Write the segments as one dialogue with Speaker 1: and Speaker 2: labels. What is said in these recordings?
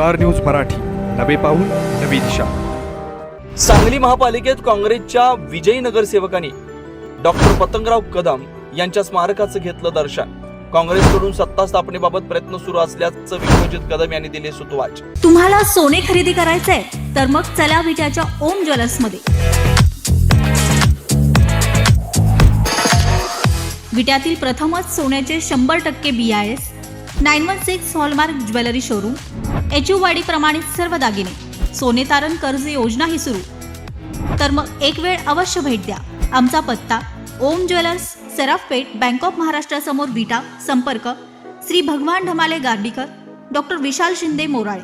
Speaker 1: Star news Marathi. नवे पाऊल नवी दिशा.
Speaker 2: सांगली महापालिकेत काँग्रेसच्या विजयी नगरसेवकांनी डॉक्टर पतंगराव कदम यांच्या स्मारकाचं घेतलं दर्शन. काँग्रेसकडून सत्ता स्थापनेबाबत प्रयत्न सुरू असल्याचं विश्वजित कदम यांनी दिले सुतवाच.
Speaker 3: तुम्हाला सोने खरेदी करायचंय तर मग चला विट्याच्या ओम ज्वेलर्समध्ये. विट्यातील प्रथमच सोन्याचे शंभर टक्के B I S nine one six hallmark jewellery showroom H प्रमाणित सर्व दागिने सोने तारण कर्ज योजनाही सुरू. तर मग एक वेळ अवश्य भेट द्या. आमचा पत्ता ओम ज्वेलर्स सराफपेठ बँक ऑफ महाराष्ट्रासमोर विटा संपर्क श्री भगवान ढमाले गार्डीकर डॉक्टर विशाल शिंदे मोराळे.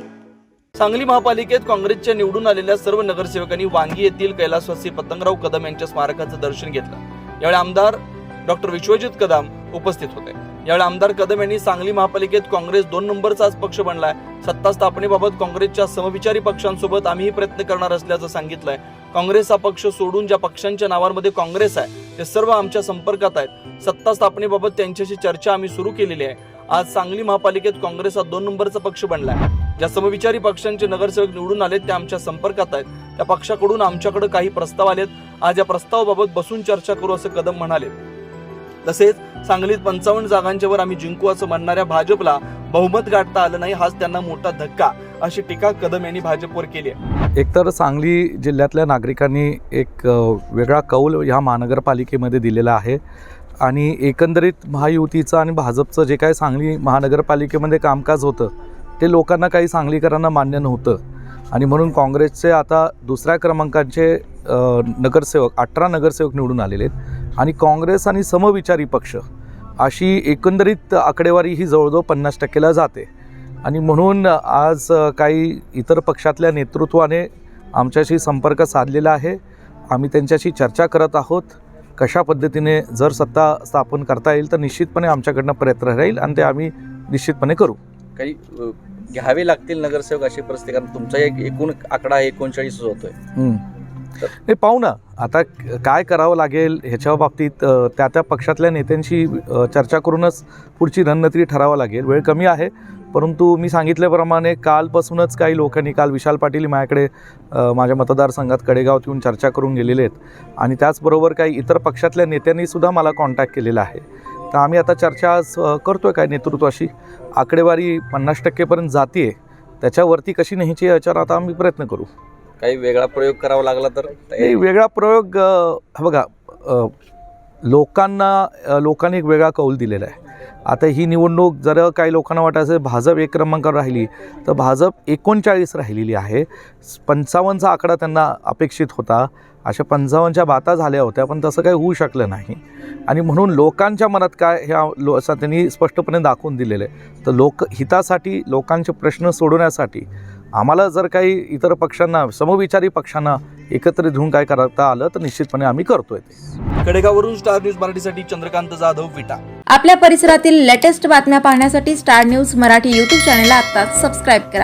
Speaker 2: सांगली महापालिकेत काँग्रेसच्या निवडून आलेल्या सर्व नगरसेवकांनी वांगी येथील कैलासवासी पतंगराव कदम यांच्या स्मारकाचं दर्शन घेतलं. यावेळी आमदार डॉक्टर विश्वजित कदम उपस्थित होते. यावेळी आमदार कदम यांनी सांगली महापालिकेत काँग्रेस दोन नंबरचाच पक्ष बनलाय. सत्ता स्थापनेबाबत काँग्रेसच्या समविचारी पक्षांसोबत आम्हीही प्रयत्न करणार असल्याचं सांगितलंय. काँग्रेस हा पक्ष सोडून ज्या पक्षांच्या नावांमध्ये काँग्रेस आहे ते सर्व आमच्या संपर्कात आहेत. सत्ता स्थापनेबाबत त्यांच्याशी चर्चा आम्ही सुरू केलेली आहे. आज सांगली महापालिकेत काँग्रेस हा दोन नंबरचा पक्ष बनलाय. ज्या समविचारी पक्षांचे नगरसेवक निवडून आलेत ते आमच्या संपर्कात आहेत. त्या पक्षाकडून आमच्याकडे काही प्रस्ताव आलेत. आज या प्रस्तावाबाबत बसून चर्चा करू असं कदम म्हणाले. तसेच सांगलीत पंचावन्न जागांच्या वर आम्ही जिंकू असं म्हणणाऱ्या भाजपला बहुमत गाठता आलं नाही हाच त्यांना मोठा धक्का अशी टीका कदम यांनी भाजपवर केली आहे.
Speaker 4: एकतर सांगली जिल्ह्यातल्या नागरिकांनी एक वेगळा कौल ह्या महानगरपालिकेमध्ये दिलेला आहे आणि एकंदरीत महायुतीचं आणि भाजपचं जे काय सांगली महानगरपालिकेमध्ये कामकाज होतं ते लोकांना काही सांगलीकरांना मान्य नव्हतं. आणि म्हणून काँग्रेसचे आता दुसऱ्या क्रमांकाचे नगरसेवक अठरा नगरसेवक निवडून आलेले आहेत. आणि काँग्रेस आणि समविचारी पक्ष अशी एकंदरीत आकडेवारी ही जवळजवळ पन्नास टक्केला जाते. आणि म्हणून आज काही इतर पक्षातल्या नेतृत्वाने आमच्याशी संपर्क साधलेला आहे. आम्ही त्यांच्याशी चर्चा करत आहोत. कशा पद्धतीने जर सत्ता स्थापन करता येईल तर निश्चितपणे आमच्याकडनं प्रयत्न राहील आणि ते आम्ही निश्चितपणे करू.
Speaker 5: काही घ्यावे लागतील नगरसेवक अशी परिस्थिती कारण तुमचा एक एकूण आकडा एकोणचाळीस होतोय.
Speaker 4: नाही पाहू ना आता काय करावं लागेल ह्याच्या बाबतीत त्या त्या पक्षातल्या नेत्यांशी चर्चा करूनच पुढची रणनीती ठरावं लागेल. वेळ कमी आहे परंतु मी सांगितल्याप्रमाणे कालपासूनच काही लोकांनी काल विशाल पाटील माझ्याकडे माझ्या मतदारसंघात कडेगावात येऊन चर्चा करून गेलेले आहेत. आणि त्याचबरोबर काही इतर पक्षातल्या नेत्यांनी सुद्धा मला कॉन्टॅक्ट केलेला आहे. तर आम्ही आता चर्चा आज करतो करतोय काय नेतृत्वाशी? आकडेवारी पन्नास टक्केपर्यंत जाते त्याच्यावरती कशी न्यायची याच्यावर आता आम्ही प्रयत्न करू.
Speaker 5: काही वेगळा प्रयोग करावा लागला तर?
Speaker 4: नाही वेगळा प्रयोग हा बघा लोकांना लोकांनी एक वेगळा कौल दिलेला आहे. आता ही निवडणूक जर काही लोकांना वाटायचं भाजप एक क्रमांकावर राहिली तर भाजप एकोणचाळीस राहिलेली आहे. पंचावन्नचा आकडा त्यांना अपेक्षित होता. अशा पंचावन्नच्या बाता झाल्या होत्या पण तसं काही होऊ शकलं नाही. आणि म्हणून लोकांच्या मनात काय ह्या लो असं त्यांनी स्पष्टपणे दाखवून दिलेलं आहे. तर लोक हितासाठी लोकांचे प्रश्न सोडवण्यासाठी आम्हाला जर काही इतर पक्षांना समविचारी पक्षांना एकत्रित घेऊन काय करता आलं तर निश्चितपणे आम्ही करतोय
Speaker 2: कडेगावरून स्टार न्यूज मराठीसाठी चंद्रकांत जाधव विटा.
Speaker 6: आपल्या परिसरातील लेटेस्ट बातम्या पाहण्यासाठी स्टार न्यूज मराठी यूट्यूब चॅनलला आत्ताच सबस्क्राईब करा.